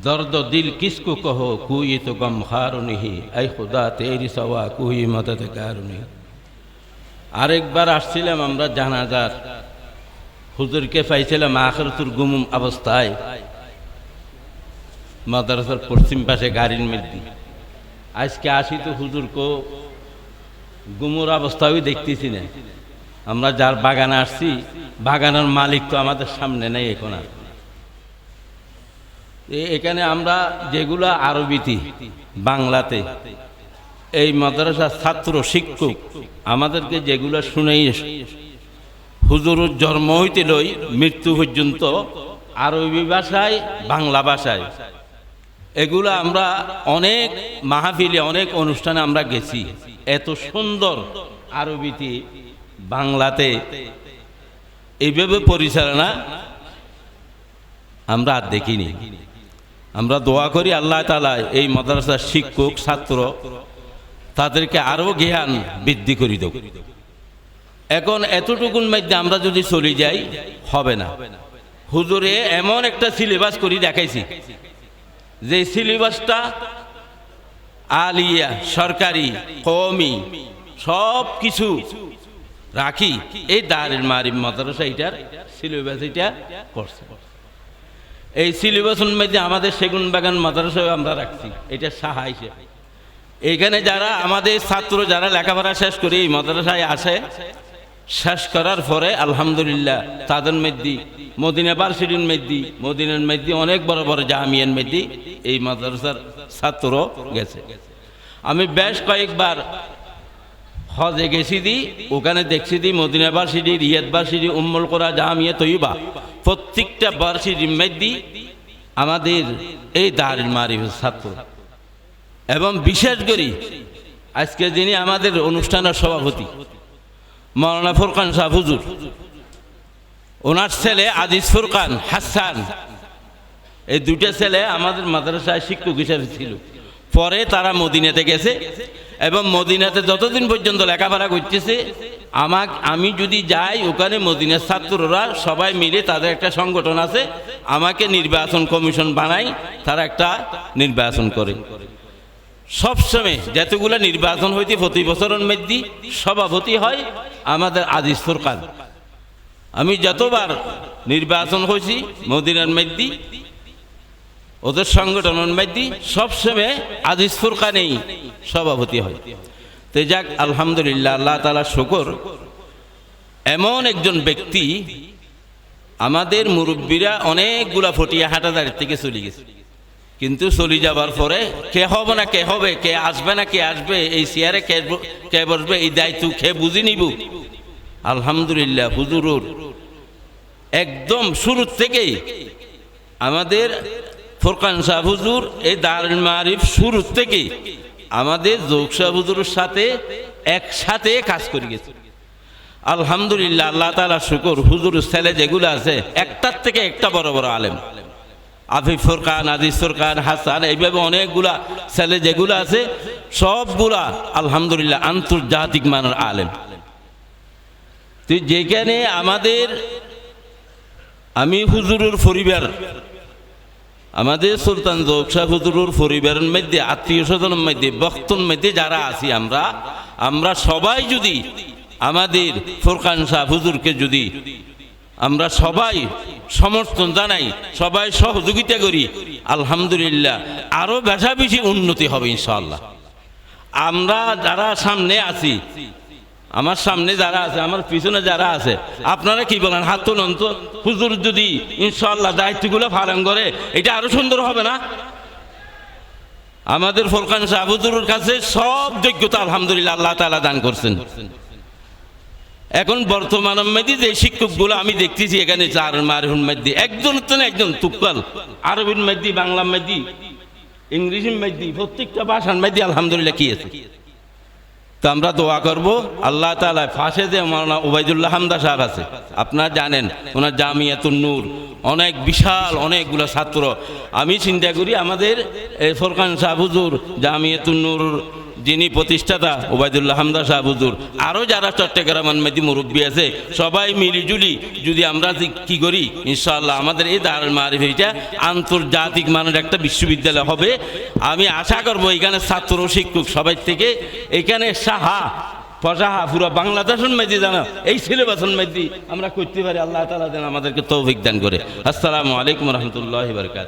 दर्द दिल किसको कहो कोई तो गमखार नहीं ऐ खुदा तेरी सवा कोई मददगार नहीं আরেকবার আসছিলাম আমরা জানাজার হুজুরকে পাইছিলাম আখরতুর গুমুম অবস্থায় মাদ্রাসার পশ্চিম পাশে গাড়ির মধ্যে আজকে আসি তো হুজুরকে গুমুর অবস্থাও দেখতেছি না আমরা যার বাগানে আসছি বাগানের মালিক তো আমাদের সামনে নেই এখন আর এ- এখানে আমরা যেগুলো আরবিতে, বাংলাতে, এই মাদ্রাসার ছাত্র, শিক্ষক আমাদেরকে যেগুলো শুনেই হুজুরের জন্ম হইতে লই মৃত্যু পর্যন্ত আরবি ভাষায়, বাংলা ভাষায়, এগুলো আমরা অনেক মাহফিলে, অনেক অনুষ্ঠানে আমরা গেছি। এত সুন্দর আরবিতে, বাংলাতে এইভাবে পরিচালনা আমরা আর দেখিনি। আমরা দোয়া করি আল্লাহ তালা এই মাদ্রাসার শিক্ষক, ছাত্র, তাদেরকে আরও জ্ঞান বৃদ্ধি করি দেব। এখন এতটুকুর মধ্যে আমরা যদি চলে যাই, হবে না। হুজুরে এমন একটা সিলেবাস করি দেখাইছি। যে সিলেবাসটা আলিয়া, সরকারি কমি সব কিছু রাখি। এই দারের মারিম মাদ্রাসা এটার সিলেবাস এটা করছে। এই সিলেবাসের মধ্যে আমাদের সেগুন বাগান মাদ্রাসায় আমরা রাখছি। এটা সাহা হিসেবে। এখানে যারা আমাদের ছাত্র, যারা লেখাপড়া শেষ করে এই মাদ্রাসায় আসে, শেষ করার পরে আলহামদুলিল্লাহ তাদের মধ্যে, মদিনা ভার্সিটির মধ্যে, মদিনার মধ্যে অনেক বড় বড় জামিয়ার মধ্যে এই মাদ্রাসার ছাত্র গেছে। আমি বেশ কয়েকবার হজে গেছি দি ওখানে দেখছি the Medina varsity Riyadh varsity উম্মল করা, জামিয়া তৈবা প্রত্যেকটা ভার্সিটির মধ্যে আমাদের এই দাঁড়ির মারিফ ছাত্র। এবং বিশেষ করি, আজকে যিনি আমাদের অনুষ্ঠানের সভাপতি, মৌলানা ফুরকান শাহ হুজুর, ওনার ছেলে আজিজ ফুরকান হাসান। এই দুইটা ছেলে আমাদের মাদ্রাসায় শিক্ষক হিসেবে ছিল। পরে তারা মদিনাতে গেছে এবং মদিনাতে যতদিন পর্যন্ত লেখাপড়া করতেছে, আমাক, আমি যদি যাই, ওখানে মদিনার ছাত্ররা সবাই মিলে তাদের একটা সংগঠন আছে, আমাকে নির্বাচন কমিশন বানাই তারা একটা নির্বাচন করে। সবসময় যতগুলো নির্বাচন হইতে প্রতি বছরের মধ্যে সভাপতি হয় আমাদের আজিজ সরকার। আমি যতবার নির্বাচন হয়েছি মদিনার মধ্যে ওদের সংগঠনের মধ্যে সবসময় আজিজ ফুরকানেই সভাপতি হয়। তো যাক, আলহামদুলিল্লাহ, আল্লাহ তালা শুকর। এমন একজন ব্যক্তি আমাদের মুরব্বীরা অনেকগুলা ফটিয়া হাটাদারির থেকে চলে গেছে। কিন্তু চলে যাবার পরে কে হবে না, কে হবে, কে আসবে না, কে আসবে, এই চেয়ারে কে কে বসবে, এই দায়িত্ব কে বুঝি নিব? আলহামদুলিল্লাহ, হুজুরুর। একদম শুরু থেকেই আমাদের ফোরকান শাহ হুজুর, এই দারুল মারিফ শুরু থেকেই আমাদের যোগ শাহ হুজুরের সাথে একসাথে কাজ করে গেছে। আলহামদুলিল্লাহ, আল্লাহ তালা শুকর, হুজুর ছেলে যেগুলো আছে, একটার থেকে একটা বড় বড় আলেম। আফিফ ফুরকান আজিজ ফুরকান, হাসান, এইভাবে অনেকগুলা ছেলে যেগুলো আছে, সবগুলা আলহামদুলিল্লাহ আন্তর্জাতিক মানের আলেম। তো যেখানে আমাদের, আমি হুজুরের পরিবার আমাদের সুলতান জোকসা হুজুরের পরিবারের মধ্যে, আত্মীয় স্বজনের মধ্যে বক্তন মধ্যে যারা আছি আমরা আমরা সবাই যদি আমাদের ফোরকান শাহ হুজুরকে যদি আমরা সবাই সমর্থন জানাই, সবাই সহযোগিতা করি, আলহামদুলিল্লাহ আরও বেশা বেশি উন্নতি হবে ইনশাল্লাহ আমরা যারা সামনে আছি আমার সামনে যারা আছে, আমার পিছনে যারা আছে, আপনারা কি বলেন? হাত তুলুন তো। হুজুর যদি ইনশাল্লাহ দায়িত্বগুলো পালন করে, এটা আরও সুন্দর হবে না? আমাদের ফোরকান শাহ কাছে সব যোগ্যতা আলহামদুলিল্লাহ আল্লাহ তাআলা দান করছেন। এখন বর্তমান মেদি যে শিক্ষকগুলো আমি দেখতেছি, এখানে চার মারহুন মেদি একজন তো না একজন তুক্কাল আরবির মেদি বাংলা মেদি ইংরেজি মেদি প্রত্যেকটা ভাষার মেদি আলহামদুলিল্লাহ কি আছে? তো আমরা দোয়া করব। আল্লাহ তালা ফাঁসে যে মৌলানা ওবায়দুল্লাহ হামদা সাহেব আছে, আপনারা জানেন, ওনার জামিয়াতুন নূর, অনেক বিশাল, অনেকগুলো ছাত্র। আমি চিন্তা করি আমাদের ফোরকান শাহ হুজুর জামিয়াতুন নূর যিনি প্রতিষ্ঠাতা ওবায়দুল্লাহ হামদা শাহ হুজুর, আরও যারা চট্টগ্রামের মধ্যে মুরব্বী আছে, সবাই মিলিজুলি যদি আমরা কি করি, ইনশাআল্লাহ আমাদের এই দারুল মারিফ আন্তর্জাতিক মানের একটা বিশ্ববিদ্যালয় হবে। আমি আশা করব এখানে ছাত্র শিক্ষক সবাই থেকে, এখানে সাহা, ফসাহা, পুরো বাংলাদেশের মধ্যে জানা, এই সিলেবাসের মধ্যে আমরা করতে পারি, আল্লাহ তালা যেন আমাদেরকে তৌফিক দান করে। আসসালামু আলাইকুম রহমতুল্লাহ বরকাত